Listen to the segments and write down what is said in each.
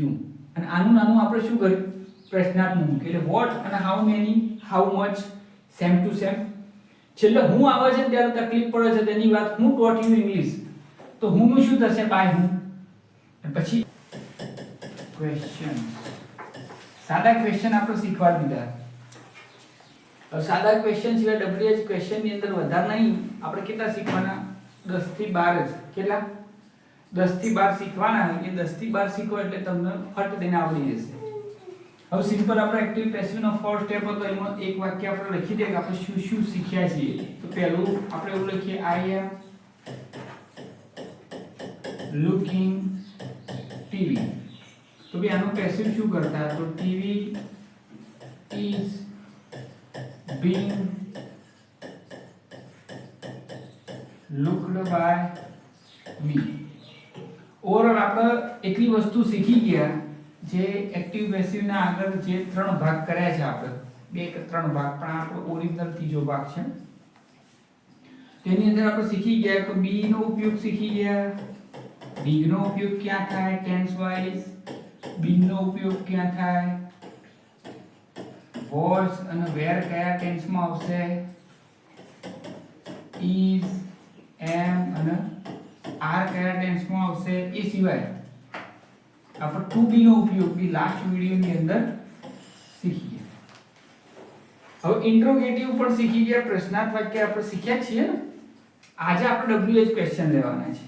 You અને આનું નાનું આપણે શું કર્યું? પ્રશ્નાર્થ એટલે વોટ અને how many how much same to same છેલ્લે હું આવે છે ત્યારે તકલીફ પડે છે તેની વાત હું ટોટ યુ ઇંગ્લિશ તો હું નું શું થશે? બાય હું. પછી ક્વેશ્ચન સાદા ક્વેશ્ચન આપણે શીખવા દીધા. સાદા ક્વેશ્ચન સિવાય ડબલ્યુએચ ક્વેશ્ચનની અંદર વધારે નહીં. આપણે કેટલા શીખવાના? 10 થી 12 જ. કેટલા? 10 થી બાર શીખવાના એ દસથી બાર શીખો એટલે તમને ફટ દઈને આવડી જશે. હવે સિમ્પલ આપણે એક્ટિવ પેસિવ નો ફર્સ્ટ સ્ટેપ હતો, એમાં એક વાક્ય આપણે લખી દઈએ કે આપણે શું શું શીખ્યા છીએ. તો પહેલું આપણે એવું લખીએ આઈ એમ લુકિંગ ટીવી તો ભાઈ, આનું પેસિવ શું કરતા? તો TV is being looked by me. Overall આપણે એટલી વસ્તુ શીખી ગયા જે એક્ટિવ પેસિવ ના આગળ જે ત્રણ ભાગ કર્યા છે આપણે બે કે ત્રણ ભાગ પણ આ આપણો ઓરિજિનલ ત્રીજો ભાગ છે તેની અંદર આપણે શીખી ગયા કે બી નો ઉપયોગ શીખી ગયા બિગ નો ઉપયોગ ક્યાં થાય ટેન્સ વાઇઝ બિન નો ઉપયોગ ક્યાં થાય વોઝ અને વેર કયા ટેન્સમાં આવશે ઇઝ એમ અને આર કયા ટેન્સમાં આવશે એ સિવાય આપણે ટુ બી નો ઉપયોગ બી લાસ્ટ વિડીયોની અંદર શીખી ગયા હવે ઇન્ટ્રોગેટિવ પણ શીખી ગયા, પ્રશ્નાર્થ વાક્ય આપણે શીખ્યા છીએ આજે આપણે ડબ્લ્યુએચ ક્વેશ્ચન લેવાના છે.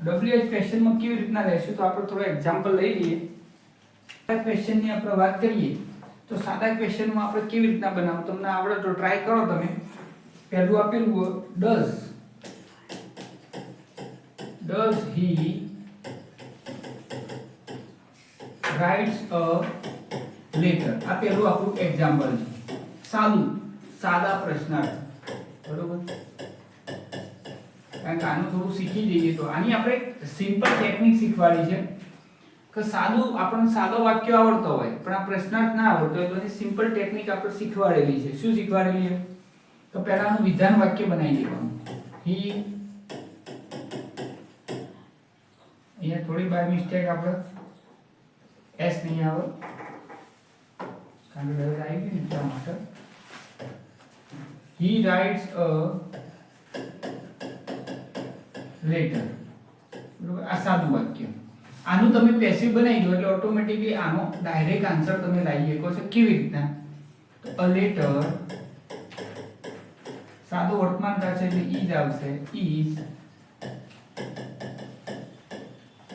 ડબ્લ્યુએચ ક્વેશ્ચનમાં કેવી રીતના રહેશું તો આપણે થોડો એક્ઝામ્પલ લઈ લઈએ. સાદા ક્વેશ્ચનની આપણે વાત કરીએ, તો સાદા ક્વેશ્ચનમાં આપણે કેવી રીતના બનાવો? તમને આવડે તો ટ્રાય કરો તમે. પહેલું આપેલું હોય does does he writes a letter? આ પહેલું આપણું એક્ઝામ્પલ છે. સાદું, સાદા પ્રશ્નાર્થ. બરોબર? કારણ કે આનું થોડું શીખી જઈએ તો. આની આપણે સિમ્પલ ટેકનિક શીખવાડી છે. કે સાદું, આપણને સાદો વાક્ય આવડતો હોય, પણ આ પ્રશ્નાર્થ ના આવડતો હોય, તો એની સિમ્પલ ટેકનિક આપણે શીખવાડેલી છે. શું શીખવાડેલી છે? તો પહેલાનું વિધાન વાક્ય બનાવી દેવાનું. હી અહીંયા થોડી બાય મિસ્ટેક આપણે એસ નહીં આવે. કારણ કે આવી ગયું એટલા માટે. હી રાઇટ્સ અ લેટર બરોબર? આ સાદું વાક્ય. આનું તમે પેસિવ બનાવી દો એટલે ઓટોમેટિકલી આનો ડાયરેક્ટ આન્સર તમે લાવી શકો છો કેવી રીતના? તો અ લેટર સાદો વર્તમાન છે એટલે ઈઝ આવશે. ઈઝ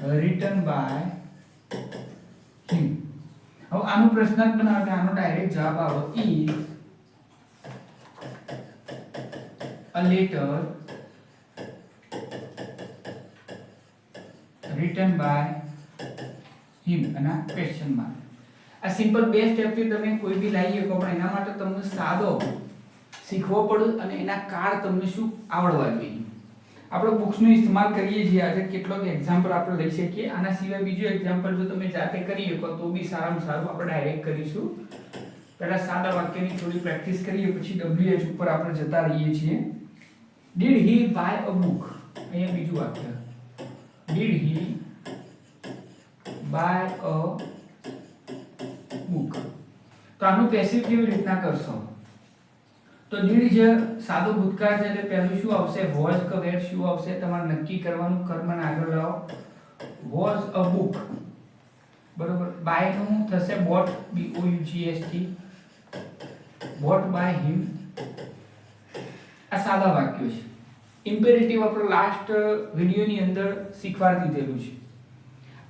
રિટન બાય હિમ હવે આનો પ્રશ્નાર્થ બનાવો એટલે આનો ડાયરેક્ટ જવાબ આવે. ઈ a letter written by him અને ક્વેશ્ચન માર્ક આ સિમ્પલ બે સ્ટેપથી તમે કોઈ બી લાવી શકો, પણ એના માટે તમને સાદો શીખવો પડે અને એના કાર તમને શું આવડવા જોઈએ? આપણે બુક્સનો ઇસ્તેમાલ કરીએ છીએ. આજે કેટલોક એક્ઝામ્પલ આપણે લઈ શકીએ. આના સિવાય બીજું એક્ઝામ્પલ જો તમે જાતે કરી શકો, તો બી સારામાં સારું આપણે ડાયરેક્ટ કરીશું. પહેલા સાદા વાક્યની થોડી પ્રેક્ટિસ કરીએ, પછી ડબ્લ્યુએચ ઉપર આપણે જતા રહીએ છીએ. Did he buy a book અહીંયા બીજું વાક્ય. Did he buy a book તો આનું પેસિવ કેવી રીતના કરશો? તો did જે સાદો ભૂતકાળ છે એટલે પહેલું શું આવશે? વોઝ કે વેર શું આવશે? તમારે નક્કી કરવાનું. કર્મને આગળ લાવો. વોઝ અ બુક બરોબર? બાયનું થશે bought B O U G H T bought by him આ સાદા વાક્યો છે. ઇમ્પેરેટિવ આપણે લાસ્ટ વિડીયોની અંદર શીખવાડી દીધેલું છે.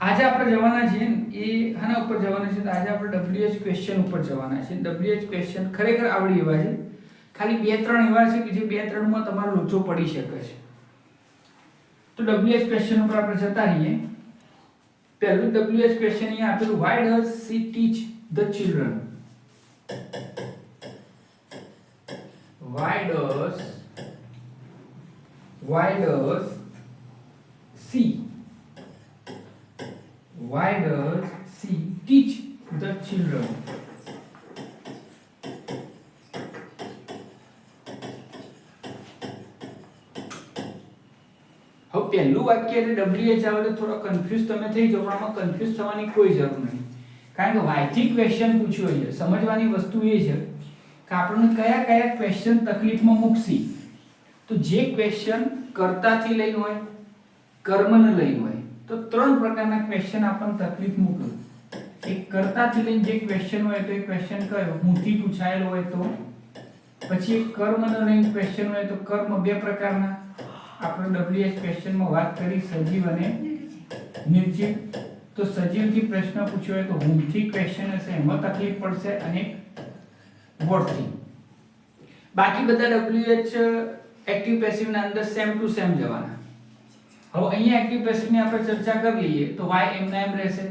આજે આપણે જવાના છીએ એ આના ઉપર જવાના છે? આજે આપણે ડબ્લ્યુએચ ક્વેશ્ચન ઉપર જવાના છે. ડબ્લ્યુએચ ક્વેશ્ચન ખરેખર આવડી એવા છે. ખાલી બે ત્રણ એવા છે કે જે બે ત્રણમાં તમારો લોચો પડી શકે છે. તો ડબ્લ્યુએચ ક્વેશ્ચન ઉપર આપણે જતા રહીએ. પહેલું ડબ્લ્યુએચ ક્વેશ્ચન અહીંયા આપેલું why does she teach the children why does why does she why does she teach the children? પહેલું વાક્ય એટલે ડબલ્યુએચ આવે એટલે થોડો કન્ફ્યુઝ તમે થઈ જાઓ, પણ આમાં કન્ફ્યુઝ થવાની કોઈ જરૂર નહીં કારણ કે વાયથી ક્વેશ્ચન પૂછ્યો છે. સમજવાની વસ્તુ એ છે કે આપણને કયા કયા ક્વેશ્ચન તકલીફમાં મૂકશી? તો જે ક્વેશ્ચન કર્તાથી લઈ હોય, કર્મને લઈ હોય, તો ત્રણ પ્રકારના ક્વેશ્ચન આપણને તકલીફ મૂકે. એક કર્તાથી લઈને જે ક્વેશ્ચન હોય તો એ ક્વેશ્ચન કયો? મુથી પૂછાયેલો હોય તો. પછી કર્મને લઈને ક્વેશ્ચન હોય તો કર્મ બે પ્રકારના. આપણે ડબ્લ્યુએચ ક્વેશ્ચનમાં વાત કરી સજીવ અને નિર્જીવ. તો સજીવથી પ્રશ્ન પૂછ્યો હોય તો હુમથી ક્વેશ્ચન હશે, એમાં તકલીફ પડશે અને વર્ડથી બાકી બધા ડબલ્યુએચ એક્ટિવ પેસિવના અંદર સેમ ટુ સેમ જવાના. હવે અહીંયા એક્ટિવ પેસિવની આપણે ચર્ચા કરી લઈએ તો વાય એમના એમ રહેશે.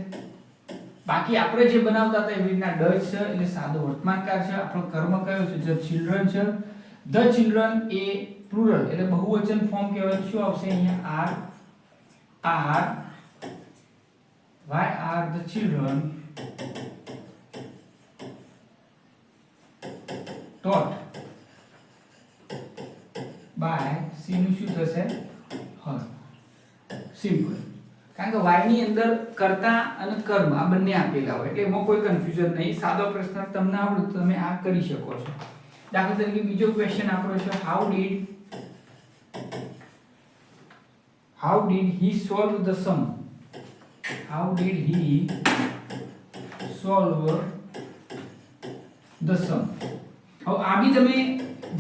બાકી આપણે જે બનાવતા હતા એવી રીતના ડચ છે એટલે સાદો વર્તમાનકાળ છે. આપણો કર્મ કયો છે? ધ ચિલ્ડ્રન છે. ધ ચિલ્ડ્રન એ પ્લુરલ એટલે બહુવચન ફોર્મ કહેવાય. શું આવશે અહીંયા? Are. Are why are the children taught by she નું શું થશે? હર. સિમ્પલ કારણ કે વાયની અંદર કર્તા અને કર્મ આ બંને આપેલા હોય. એટલે એમાં કોઈ કન્ફ્યુઝન નહીં. સાદો પ્રશ્ન તમને આવડે તમે આ કરી શકો છો. દાખલા તરીકે બીજો ક્વેશ્ચન આપણો છે how did how did he solve the sum? How did he solve the sum? હવે આ બી તમે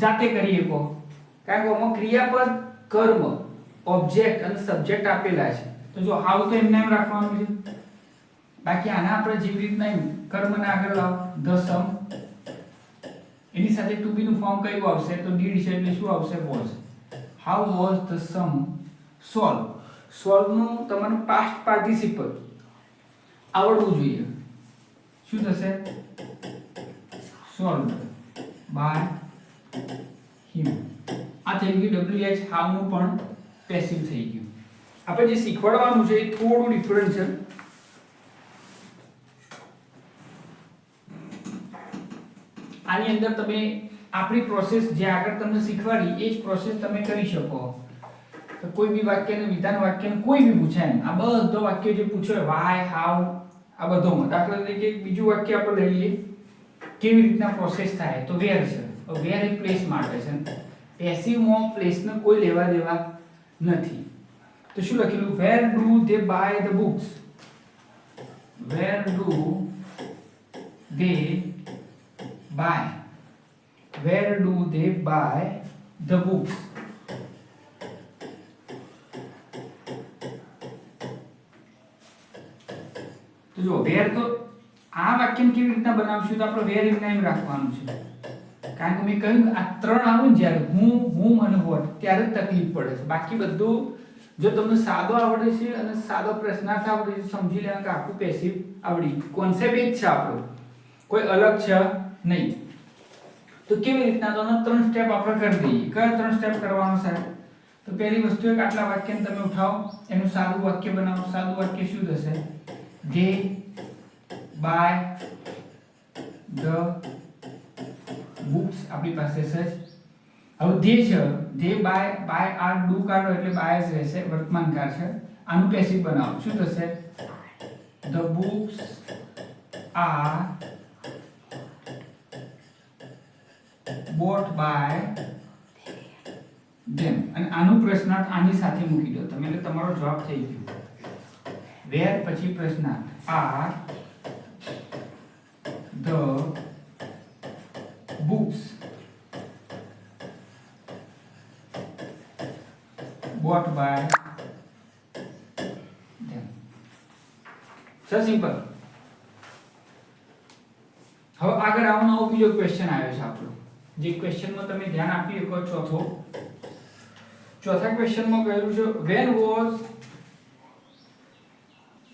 જાતે કરી શકો. કારણ કે આમાં ક્રિયાપદ, કર્મ ઓબ્જેક્ટ અને સબ્જેક્ટ આપેલા છે. તો જો હાવ તો એમને એમ રાખવાનું છે. બાકી આના આપણે જેવી રીતના કર્મને આગળ લાવો. ધ સમ એની સાથે ટુ બી નું ફોર્મ કયું આવશે? તો ડીડ છે એટલે શું આવશે? Was how was the sum solve સોલ્વનું તમારું પાસ્ટ પાર્ટિસિપલ આવડવું જોઈએ. શું થશે? સોલ્વ બાય હિમ આ થઈ ગયું ડબલ્યુ એચનું પણ પેસિવ થઈ ગયું. આપણે જે શીખવાડવાનું છે એ થોડું ડિફરન્ટ છે. આની અંદર તમે આપણી પ્રોસેસ જે આગળ તમને શીખવાડી, એ જ પ્રોસેસ તમે કરી શકો. તો કોઈ બી વાક્યને, વિધાન વાક્યને, કોઈ બી પૂછાય એમ, આ બધો વાક્ય જે પૂછો વાય હાઉ આ બધો દાખલા તરીકે બીજું વાક્ય આપણે લઈ લઈએ. કેવી રીતના પ્રોસેસ થાય? તો વેર છે. વેર એ પ્લેસ માટે છે. પેસિવમાં પ્લેસને કોઈ લેવા દેવા નથી. તો શું લખેલું? Where do they buy the books where do they buy where do they buy the books? તો જો વેર તો આ વાક્યને કેવી રીતના બનાવશું તો આપણે વેર એમના એમ રાખવાનું છે. કારણ કે મેં કહ્યું કે આ ત્રણ આવું ને જ્યારે હું હું અને હોટ ત્યારે તકલીફ પડે છે. બાકી બધું જો તમને સાદો આવડે છે અને સાદો પ્રશ્નાર્થ આવડે છે, સમજી લેવા કે આખું પેસિવ આવડી કોન્સેપ્ટ એ જ છે આપણો. કોઈ અલગ છે નહીં. તો કેવી રીતના? તો ત્રણ સ્ટેપ આપણે કરી દઈએ. કયા ત્રણ સ્ટેપ કરવાનો સાહેબ? તો પહેલી વસ્તુ એક, આટલા વાક્યને તમે ઉઠાવો. એનું સાદું વાક્ય બનાવો. સાદું વાક્ય શું થશે? ધે બાય ધ બુક્સ આપણી પાસે છે હવે ધે છે they buy buy are do કાઢો એટલે બાય જ રહેશે. વર્તમાન કાર છે. આનું પેસિવ બનાવો. શું થશે? The books are bought by them અને આનું પ્રશ્નાર્થ આની સાથે મૂકી દો. તમે એટલે તમારો જવાબ થઈ ગયો. વેર પછી પ્રશ્નાર્થ? Are the books bought by them. So simple હવે આગળ આવવાનો બીજો ક્વેશ્ચન આવ્યો છે આપણો. જે ક્વેશ્ચનમાં તમે ધ્યાન આપી શકો ચોથો ચોથા ક્વેશ્ચનમાં કહેલું છે when was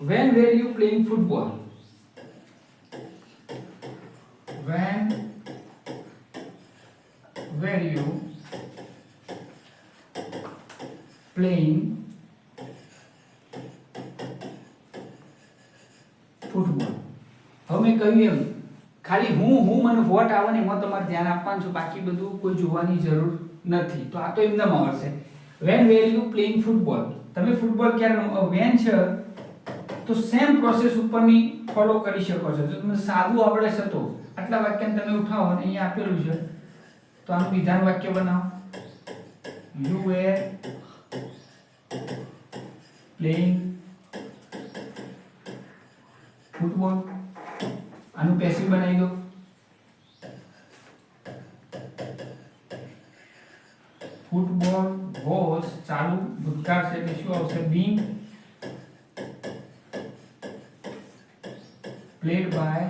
when were you playing football when were you playing football હવે મેં કહ્યું એમ ખાલી હું હું મને વોટ આવે ને એમાં તમારે ધ્યાન આપવાનું છું. બાકી બધું કોઈ જોવાની જરૂર નથી. તો આ તો એમનેમ આવશે when were you playing football તમે ફૂટબોલ ક્યારે રમો? વેન છે? તો સેમ પ્રોસેસ ઉપરની ફોલો કરી શકો છો. જો તમને સાદું આવડે છે તો. આટલા વાક્યને તમે ઉઠાવો અને અહીંયા આપેલું છે. તો આનું વિધાન વાક્ય બનાવો. યુ વેર પ્લેઇંગ ફૂટબોલ આનું પેસિવ બનાવી દો. ફૂટબોલ વોઝ ચાલુ ભૂતકાળ છે એટલે શું આવશે? બીન પ્લેડ બાય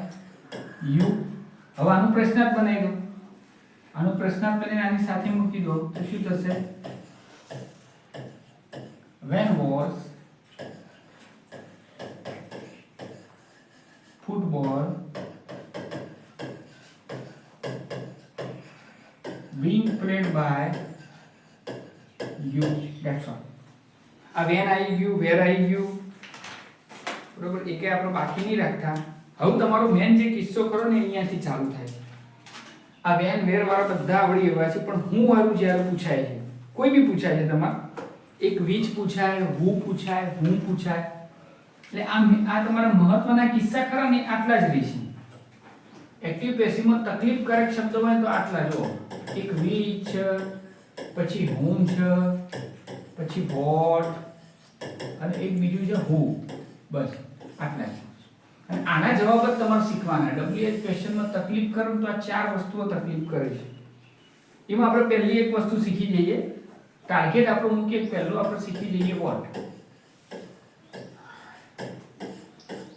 યુ હવે આનું પ્રશ્નાર્થ બનાવી દો. આનું પ્રશ્નાર્થ બનીને આની સાથે મૂકી દો તો શું થશે when was football being played by you that's all આ વેન આવી ગયું વેર આવી ગયું બરોબર એકે આપણે બાકી હવે તમારો મેન જે કિસ્સો કરો ને અહીંયાથી ચાલુ થાય આ વેન વેર વાળા બધા આવડી એવા છે, પણ હું વાળું જ્યારે પૂછાય છે, કોઈ બી પૂછાય છે તમારે, એક વીજ પૂછાય, હું પૂછાય હું પૂછાય, એટલે આ આ તમારા મહત્વના કિસ્સા ખરા ને આટલા જ રહેશે. એક્ટિવ પેસિવમાં તકલીફકારક શબ્દો હોય તો આટલા જો એક વીજ છે, પછી હું છે, પછી વોટ, અને એક બીજું છે હું. બસ, આટલા જ. અને આના જવાબ જ તમારે શીખવાના. ડબ્લ્યુએચ ક્વેશ્ચનમાં તકલીફ કરો તો આ ચાર વસ્તુઓ તકલીફ કરે છે. એમાં આપણે પહેલી એક વસ્તુ શીખી જઈએ. ટાર્ગેટ આપણું મૂકીએ, પહેલું આપણે શીખી જઈએ વોટ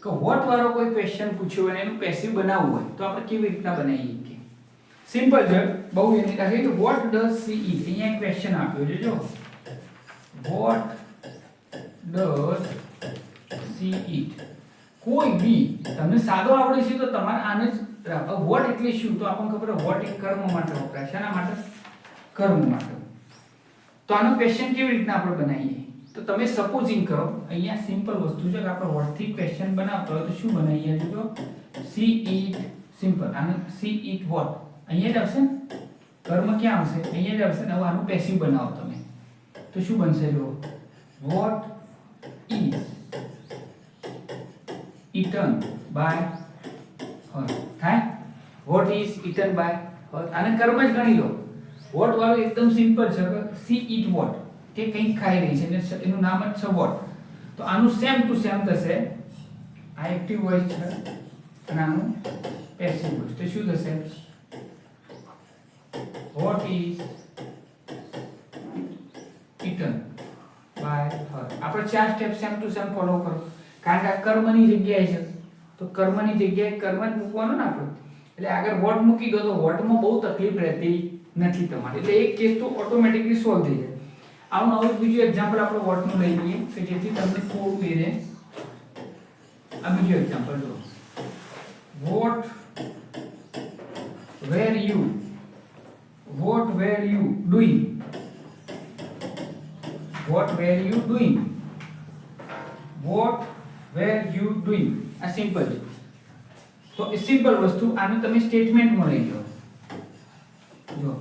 કે વોટ વાળો કોઈ ક્વેશ્ચન પૂછ્યો અને એનું પેસિવ બનાવવું હોય, તો આપણે કેવી રીતના બનાવીએ કે સિમ્પલ છે. બહુ એની લાગે કે વોટ ડઝ સી ઈટ અહીંયા ક્વેશ્ચન આપ્યો છે, જો. વોટ ડઝ સી ઈટ કોઈ બી, તમને સાદો આવડે છે તો તમારે આને જ વોટ એટલે શું? તો આપણને ખબર વોટ એક કર્મ માટે વપરાય. છે શેના માટે? કર્મ માટે. તો આનો ક્વેશ્ચન કેવી રીતના આપણે બનાવીએ? તો તમે સપોઝિંગ કરો, અહીંયા સિમ્પલ વસ્તુ છે કે આપણે વોટથી ક્વેશ્ચન બનાવતો હોય તો શું બનાવીએ? જો સી ઈટ સિમ્પલ આને સી ઈટ વોટ અહીંયા જ આવશે કર્મ ક્યાં આવશે? અહીંયા જ આવશે. હવે આનું પેસિવ બનાવો તમે. તો શું બનશે જો? What is eaten by her. થાય what is eaten by her? આને કર્મ જ ગણી લો. What વાળું એકદમ સિમ્પલ છે she eat what? કે કંઈક ખાઈ રહી છે, એનું નામ જ છે what. તો આનું સેમ ટુ સેમ થશે આ એક્ટિવ વોઇસ છે અને આનું પેસિવ વોઇસ તો શું થશે? What is eaten by her? આપણે ચાર step same to same follow કરો. કારણ કે આ કર્મની જગ્યાએ છે. તો કર્મની જગ્યાએ કર્મ જ મૂકવાનો ને આપણે. એટલે આગળ વોટ મૂકી દો તો વોટમાં બહુ તકલીફ રહેતી નથી તમારે. એટલે એક કેસ તો ઓટોમેટિકલી સોલ્વ થઈ જાય. આવું આવું બીજું એક્ઝામ્પલ આપણે વોટનું લઈ લઈએ કે જેથી તમને થોડું એ રહે આ બીજું એક્ઝામ્પલ જો what were you what were you doing what were you doing? What were you doing? આ સિમ્પલ છે. તો એ સિમ્પલ વસ્તુ આનું તમે સ્ટેટમેન્ટમાં લઈ લો જો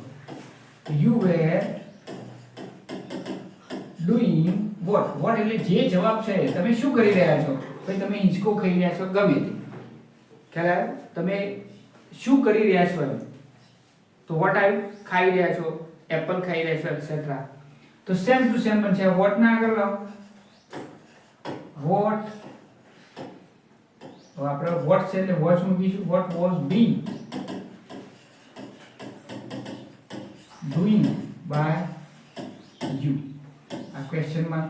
you were doing what what એટલે જે જવાબ છે, તમે શું કરી રહ્યા છો? ભાઈ, તમે હિંચકો ખાઈ રહ્યા છો, ગમે તે. ખ્યાલ આવ્યો? તમે શું કરી રહ્યા છો તો વોટ આર ખાઈ રહ્યા છો એપલ ખાઈ રહ્યા છો એટસેટ્રા તો સેમ ટુ સેમ પણ વોટ ના આગળ લાવો? વોટ હવે આપણે વોટ છે એટલે વોચ મૂકીશું. What was be doing by you આ ક્વેશ્ચનમાં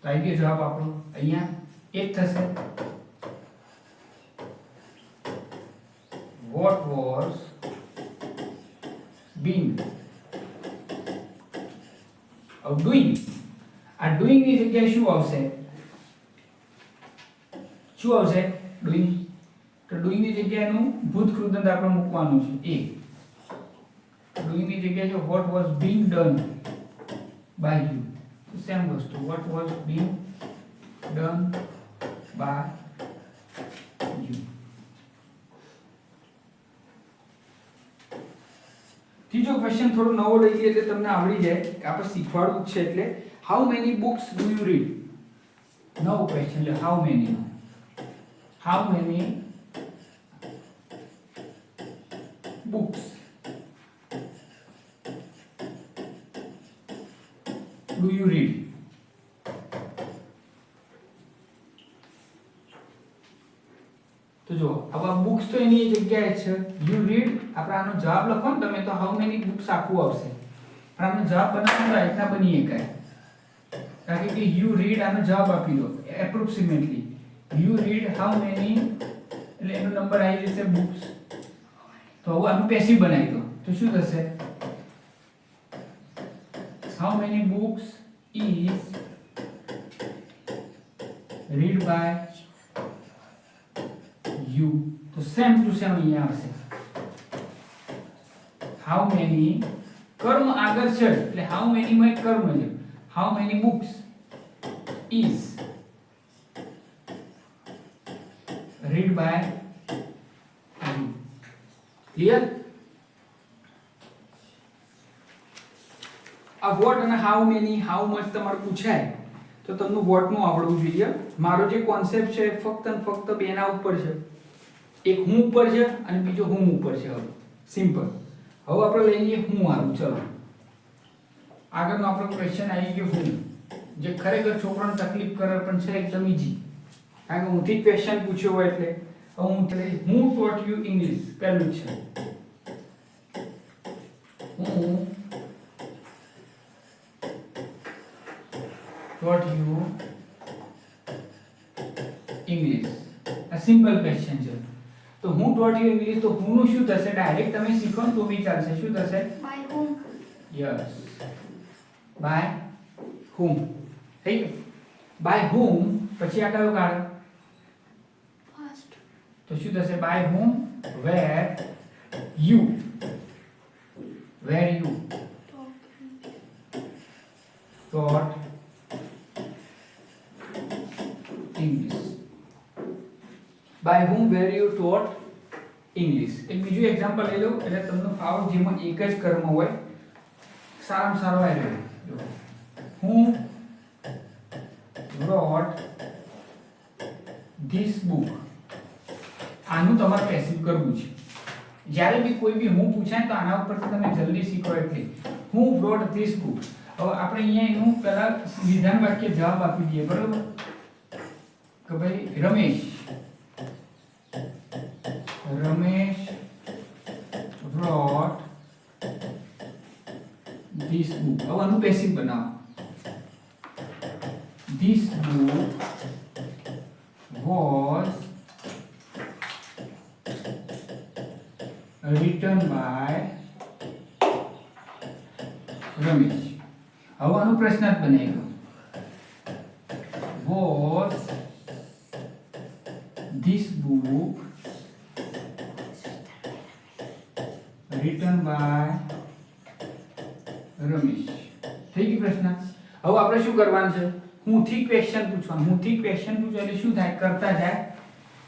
તો આવી ગયો જવાબ આપણો. અહીંયા એક થશે. વોટ વોઝ હવે ડુઈંગ આ ડુઈંગની જગ્યાએ શું આવશે? શું આવશે? ડુઈંગ તો ડુઈંગની જગ્યાએ એનું ભૂત કૃદંત આપણે મૂકવાનું છે. એ. ડુઈંગની જગ્યાએ જો what was being done by you તો સેમ વસ્તુ what was being done by you ત્રીજો ક્વેશ્ચન થોડો નવો લઈ લઈએ એટલે તમને આવડી જાય કે આપણે શીખવાડવું જ છે એટલે how many books do you read નવો ક્વેશ્ચન એટલે how many how many books do you read તો જો, આવા બુક્સ તો એની જગ્યાએ છે. યુ રીડ આપણે આનો જવાબ લખો ને તમે તો હાઉ મેની બુક્સ આખું આવશે. પણ આનો જવાબ બનાવવાનો આ બની શકાય કારણ કે યુ રીડ આનો જવાબ આપી દો approximately you read how many એટલે એનો નંબર આવી જશે બુક્સ તો હવે આનું પેસિવ બનાવી દો. તો શું થશે? How many books is read by you તો સેમ ટુ સેમ અહીંયા આવશે. હાઉ મેની કર્મ આગળ છે. એટલે હાઉ મેની માં કર્મ છે. How many books is read by you clear આ વોટ અને હાઉ મેની હાઉ મચ તમારે પૂછાય, તો તમને વોટનું આવડવું જોઈએ. મારો જે કોન્સેપ્ટ છે, ફક્ત ને ફક્ત બેના ઉપર છે. એક હું ઉપર છે અને બીજો હું ઉપર છે હવે. સિમ્પલ હવે આપણે લઈ લઈએ હું આવું ચલો. આગળનો આપણો ક્વેશ્ચન આવી ગયો હું. જે ખરેખર છોકરાને તકલીફ કરે પણ છે, એકદમ ઈઝી કારણ કે હુંથી ક્વેશ્ચન પૂછ્યો હોય એટલે. હવે હું એટલે હું ટોટ યુ ઇંગ્લિશ પહેલું જ છે હું taught you English. આ સિમ્પલ ક્વેશ્ચન છે. તો હું taught you English તો હું નું શું થશે? ડાયરેક્ટ તમે શીખો ને તો બી ચાલશે. શું થશે? By whom? Yes by whom? થઈ ગયું? By whom? પછી આ કયો Past. તો શું થશે by where you where you Talking. taught English. By whom were you taught English? એક બીજું એક્ઝામ્પલ લઈ લો એટલે તમને ફાવ જેમાં એક જ કર્મ હોય સારામાં સારો આવ્યો જો હું wrote this બુક આનું તમારે પેસિવ કરવું છે. જ્યારે બી કોઈ બી હું પૂછાય તો આના ઉપરથી તમે જલ્દી શીખો એટલે. હું બ્રોડ ધીસ બુક હવે આપણે અહીંયા એનું પહેલા વિધાન વાક્ય જવાબ આપી દઈએ, બરોબર? કે ભાઈ, Ramesh. Ramesh wrote this book હવે આનું પેસિવ બનાવો. This book was by Ramesh. હવે આનું પ્રશ્ન બનાવી બને was this book written by Ramesh? થઈ ગયું પ્રશ્ન? હવે આપણે શું કરવાનું છે? હું થી ક્વેશ્ચન પૂછવાનું. હું થી ક્વેશ્ચન પૂછો શું થાય? કરતા જાય.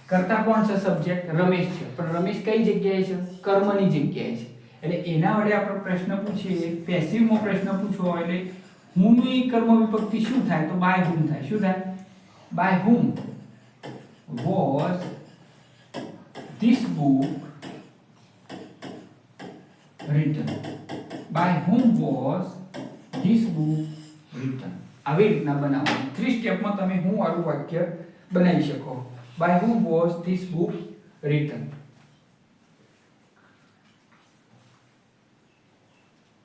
કરતા કોણ છે સબ્જેક્ટ રમેશ છે. પણ રમેશ કઈ જગ્યાએ છે? કર્મની જગ્યાએ છે. એટલે એના વડે આપણે પ્રશ્ન પૂછીએ. પેસિવમાં પ્રશ્ન પૂછવો હોય એટલે હુંની કર્મ વિભક્તિ શું થાય? તો બાય હુમ થાય? શું થાય? By whom was this book written by whom was this book written આવી રીતના બનાવવાનું. થ્રી સ્ટેપમાં તમે હું વાળું વાક્ય બનાવી શકો. By whom was this book written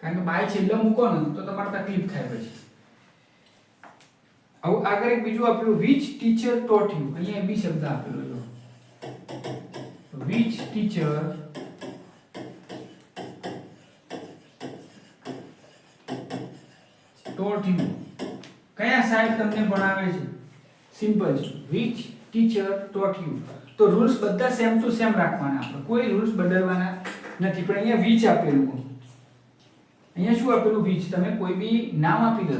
કારણ કે બાય છેલ્લે મૂકો ને તો તમારે તકલીફ થાય પછી હવે આગળ એક બીજું આપેલું which teacher taught you અહીંયા બી શબ્દ આપેલો જો which teacher taught you કયા સાહેબ તમને ભણાવે છે સિમ્પલ છે which teacher taught you તો રૂલ્સ બધા સેમ ટુ સેમ રાખવાના આપણે. કોઈ રૂલ્સ બદલવાના નથી. પણ અહીંયા which આપેલું અહીંયા શું આપેલું? which. તમે કોઈ બી નામ આપી દો.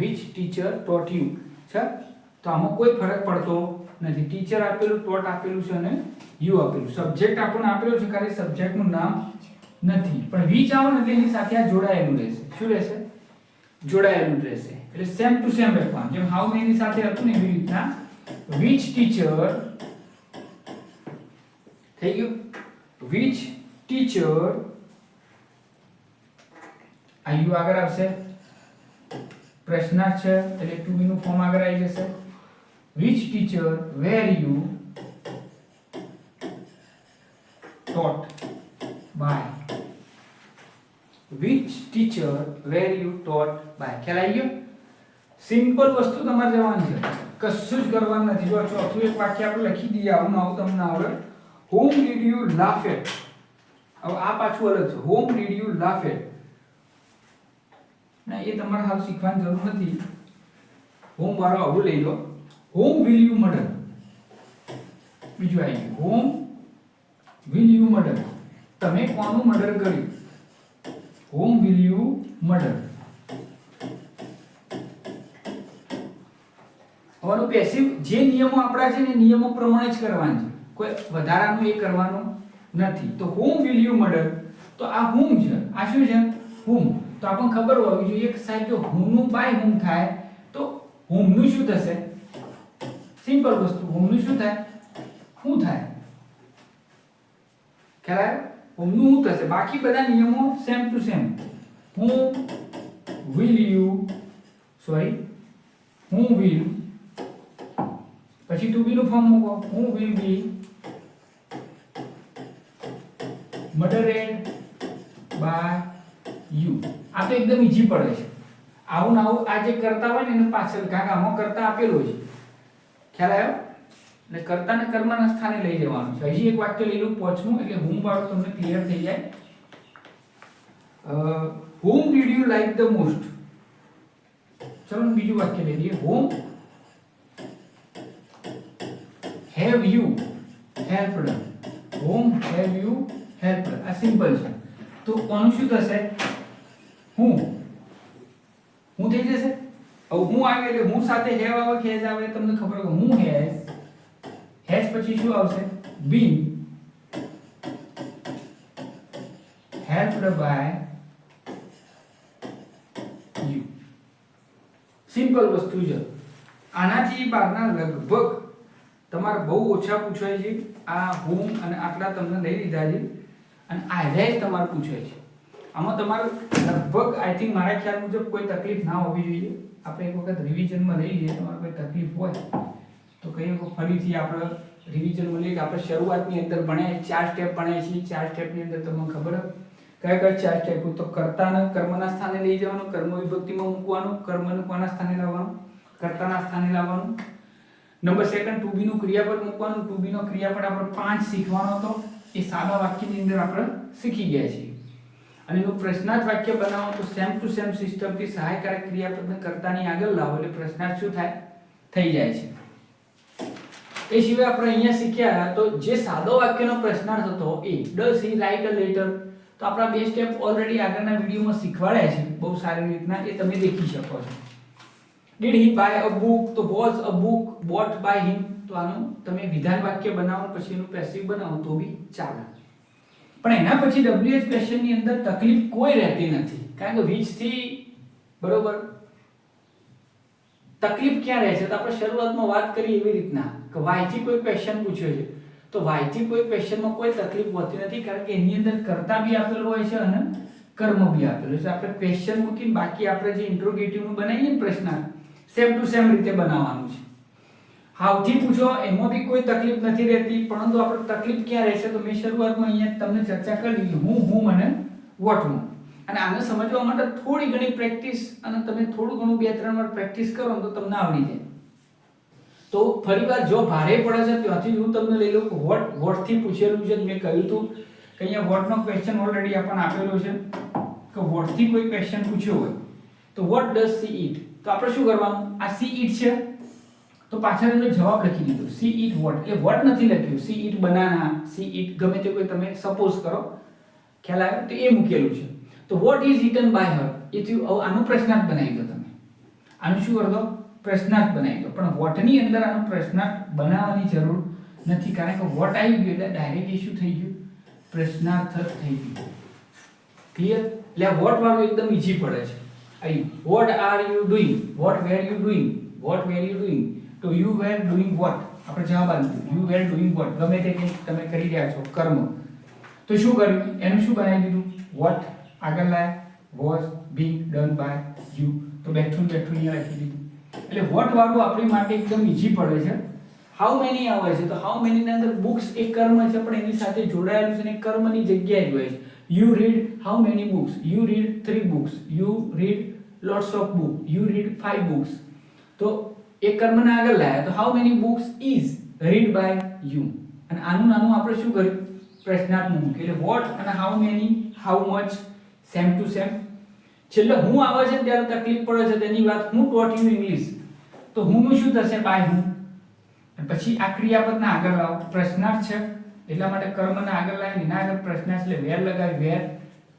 which teacher taught you છે? તો આમાં કોઈ ફરક પડતો નથી. ટીચર આપેલું taught આપેલું છે અને you આપેલું. સબ્જેક્ટ આપણને આપેલું છે, ખાલી સબ્જેક્ટનું નામ નથી. પણ which આવે ને એટલે એની સાથે આ જોડાયેલું રહેશે. શું રહેશે? જોડાયેલું જ રહેશે. એટલે સેમ ટુ સેમ લખવાનું જેમ હાઉ મેની સાથે હતું ને એવી રીતના which teacher થઈ ગયું which teacher આ યુ આગળ આવશે પ્રશ્નાર્થ છે એટલે ટુ બી નું ફોર્મ આગળ આવી જશે which teacher were you taught by which teacher were you taught by ખ્યાલ આવી ગયો સિમ્પલ વસ્તુ તમારે જવાની છે કશું જ કરવાનું નથી જો ચોથું એક વાક્ય આપણે લખી દઈએ આવું આવું તમને આવડે whom did you laugh at હવે આ પાછું અલગ છે whom did you laugh at ના એ તમારે હાલ શીખવાની જરૂર નથી whom વાળો આવું લઈ લો whom will you murder બીજું આવી ગયું whom will you murder તમે કોનું મર્ડર કર્યું whom will you murder હવાનું પેસિવ જે નિયમો આપણા છે ને નિયમો પ્રમાણે જ કરવાનું છે. કોઈ વધારાનું એ કરવાનું નથી. તો હોમ વિલ યુ મર્ડર તો આ હુમ છે. આ શું છે? હુમ તો આપણને ખબર હોવી જોઈએ કે સાહેબ, જો whom નું બાય હુમ થાય તો whom નું શું થશે? સિમ્પલ વસ્તુ. whom નું શું થાય? શું થાય. ખ્યાલ આવ્યો? whom નું શું થશે. બાકી બધા નિયમો same to same who will you sorry who, will પછી ટુ બી નું ફોર્મ મૂકો. Who will be murdered by you આ તો એકદમ ઈઝી પડે છે. આવું આવું આ જે કરતા હોય ને એનું પાછળ કાંક આમાં કરતા આપેલો છે. ખ્યાલ આવ્યો? એટલે કર્તા ને કર્મના સ્થાને લઈ જવાનું છે. હજી એક વાક્ય લઈ લઉં પહોંચવું, એટલે હું વાળું તમને ક્લિયર થઈ જાય. Whom did you like the most ચલો બીજું વાક્ય લઈ લઈએ. whom have you helped whom have you helped આ સિમ્પલ છે. તો કોનું શું થશે હું. હું થઈ જશે? હવે હું આવે એટલે હું સાથે હેવ આવે હેઝ આવે તમને ખબર હોય હું હેઝ હેઝ પછી શું આવશે? Been helped by you. Simple વસ્તુ છે. આનાથી બહારના લગભગ તમારે બહુ ઓછા પૂછાય છે. આ હોમ અને આટલા તમને લઈ લીધા છે. અને આધે તમારે પૂછાય છે. આમાં તમારે લગભગ આઈ થિંક મારા ખ્યાલ મુજબ કોઈ તકલીફ ના હોવી જોઈએ. આપણે એક વખત રિવિઝનમાં લઈ લઈએ, તમારે કોઈ તકલીફ હોય, તો કઈ વખત ફરીથી આપણે રિવિઝનમાં લઈએ. આપણે શરૂઆતની અંદર ભણ્યા ચાર સ્ટેપ ભણ્યા છીએ. ચાર સ્ટેપની અંદર તમને ખબર કયા કયા ચાર સ્ટેપ તો કર્તાને કર્મના સ્થાને લઈ જવાનું, કર્મ વિભક્તિમાં મૂકવાનું, કર્મને કોના સ્થાને લાવવાનું? કર્તાના સ્થાને લાવવાનું. નંબર સેકન્ડ, ટુ નું ક્રિયાપદ મૂકવાનું, ટુ નો ક્રિયાપદ આપણે પાંચ શીખવાનો હતો. એ સાદા વાક્યની અંદર આપણે શીખી ગયા છીએ. અને એનું પ્રશ્નાર્થ વાક્ય બનાવો તો સેમ ટુ સેમ સિસ્ટમથી સહાયકારક ક્રિયાપદને કરતાની આગળ લાવો એટલે પ્રશ્નાર્થ શું થાય? થઈ જાય છે. એ સિવાય આપણે અહીંયા શીખ્યા તો જે સાદો વાક્યનો પ્રશ્નાર્થ હતો એ does he write a, letter, તો આપણા બે સ્ટેપ ઓલરેડી આગળના વિડીયોમાં શીખવાડ્યા છે. બહુ સારી રીતના એ તમે દેખી શકો છો. Did he buy a book તો was a book bought by him તો આનું તમે વિધાન વાક્ય બનાવો, પછી એનું પેસિવ બનાવો, તો બી ચાલે. પણ એના પછી ડબ્લ્યુએચ ક્વેશ્ચનની અંદર તકલીફ કોઈ રહેતી નથી. કારણ કે વીજથી, બરોબર? તકલીફ ક્યાં રહે છે? તો આપણે શરૂઆતમાં વાત કરી એવી રીતના કે વાયથી કોઈ ક્વેશ્ચન પૂછ્યો છે. તો વાયથી કોઈ ક્વેશ્ચનમાં કોઈ તકલીફ હોતી નથી, કારણ કે એની અંદર કર્તા બી આપેલું હોય છે અને કર્મ બી આપેલું છે. આપણે ક્વેશ્ચન મૂકીને બાકી આપણે જે ઇન્ટ્રોગેટિવનું બનાવીએ ને પ્રશ્ન સેમ ટુ સેમ રીતે બનાવવાનું છે. હાવથી પૂછો, એમાં બી કોઈ તકલીફ નથી રહેતી, પરંતુ આપણે તકલીફ ક્યાં રહેશે તો મેં શરૂઆતમાં અહીંયા તમને ચર્ચા કરી, હું હું અને વોટ હું અને આને સમજવા માટે થોડી ઘણી પ્રેક્ટિસ, અને તમે થોડું ઘણું બે, ત્રણ વાર પ્રેક્ટિસ કરો તો તમને આવડી જાય. તો ફરીવાર જો ભારે પડે છે, ત્યાંથી હું તમને લઈ લઉં વોટ, વોટથી પૂછેલું છે. મેં કહ્યું હતું કે અહીંયા વોટનો ક્વેશ્ચન ઓલરેડી આપણને આપેલો છે, કે વોટથી કોઈ ક્વેશ્ચન પૂછ્યો હોય, તો વોટ ડઝ સી ઈટ તો આપણે શું કરવાનું? આ સી ઈટ છે. તો પાછળ એનો જવાબ લખી દીધો. સી ઈટ વોટ એટલે વોટ નથી લખ્યું. She eat banana she eat ગમે તે કોઈ તમે સપોઝ કરો. ખ્યાલ આવ્યો? તો એ મૂકેલું છે. તો what is written by her એ થયું આનું પ્રશ્નાર્થ બનાવી દો તમે. આનું શું કરી પ્રશ્નાર્થ બનાવી દો. પણ વોટની અંદર આનું પ્રશ્નાર્થ બનાવવાની જરૂર નથી. કારણ કે વોટ આવી ગયું એટલે ડાયરેક્ટ ઇશ્યુ થઈ ગયું. પ્રશ્નાર્થ થઈ ગયું. ક્લિયર એટલે વોટ વાળું એકદમ ઈઝી પડે છે. અહીં what are you doing what were you doing what were you doing તો યુ વેર ડુઈંગ વોટ આપણે જવાબ આપ્યું. યુ વેર ડુઈંગ વોટ ગમે તે કંઈક તમે કરી રહ્યા છો, કર્મ. તો શું કર્યું? એનું શું બનાવી દીધું? વોટ આગળ લાયા. Was being done by you તો બેઠું બેઠું અહીંયા લખી દીધું. એટલે વોટ વાળું આપણી માટે એકદમ ઈઝી પડે છે. હાઉ મેની આવે છે? તો હાઉ મેની અંદર બુક્સ એક કર્મ છે, પણ એની સાથે જોડાયેલું છે અને કર્મની જગ્યાએ હોય છે. You read how many books you read three books you read lots of book you read five books તો એ કર્મને આગળ લાયા. તો how many books is read by you અને આનું નાનું આપણે શું કર્યું? પ્રશ્નાર્થ મૂક્યું. એટલે વોટ અને how many how much same to same છેલ્લે હું આવે છે ત્યારે તકલીફ પડે છે તેની વાત હું ટોટ યુ ઇંગ્લિશ તો હું શું થશે? બાય હું. પછી આ ક્રિયાપદના આગળ લાવો પ્રશ્નાર્થ છે. એટલા માટે કર્મને આગળ લાવીને એના આગળ પ્રશ્નાર્થ એટલે વેર લગાવી વેર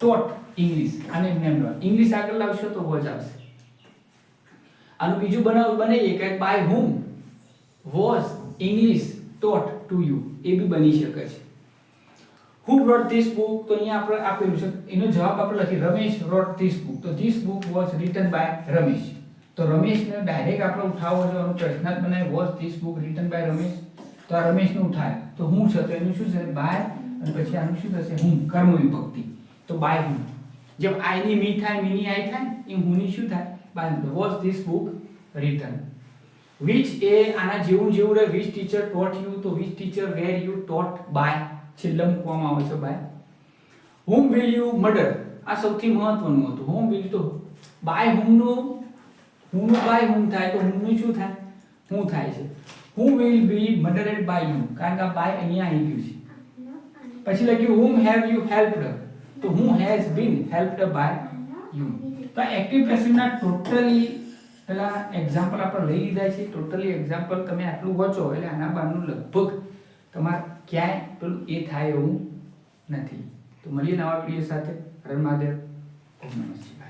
ટોટ ઇંગ્લિશ આને એમને ઇંગ્લિશ આગળ લાવશો તો વોઝ આવશે. આનું બીજું બનાવ બનાવીએ કે by whom was English taught to you એ બી બની શકે છે. હુ રોટ ધીસ બુક તો અહીંયા આપણે આપેલું છે. એનો જવાબ આપણે લખી રમેશ રોટ ધીસ બુક તો this book was written by Ramesh. તો રમેશને ડાયરેક્ટ આપણે ઉઠાવવો છે. એનો પ્રશ્નાર્થ બનાવે was this book written by Ramesh? તો આ રમેશને ઉઠાય. તો હું છે તો એનું શું છે? બાય અને પછી આનું શું થશે? હું કર્મ વિભક્તિ. તો બાય હું જેમ આઈ ની મી થાય મી ની આઈ થાય એમ હું ની શું થાય by was this book written which એ આના જેવું જેવું રહે which teacher taught you તો which teacher were you taught by છેલ્લે મૂકવામાં આવે છે by whom will you murder આ સૌથી મહત્વનું હતું whom will તો by whom નું whom નું by whom થાય તો whom નું શું થાય હું થાય છે who will be murdered by you કારણ કે by અહીંયા આવી ગયું છે પછી લખ્યું whom have you helped તો who has been helped by you તો એક્ટિવ પેસિવના ટોટલી પેલા એક્ઝામ્પલ આપણે લઈ લીધા છે. ટોટલી એક્ઝામ્પલ તમે આટલું વાંચો એટલે આના બહારનું લગભગ તમારે ક્યાંય પેલું એ થાય એવું નથી. તો મળીએ નવા વીડિયો સાથે. હર મહાદેવ. ઓમ નમઃ શિવાય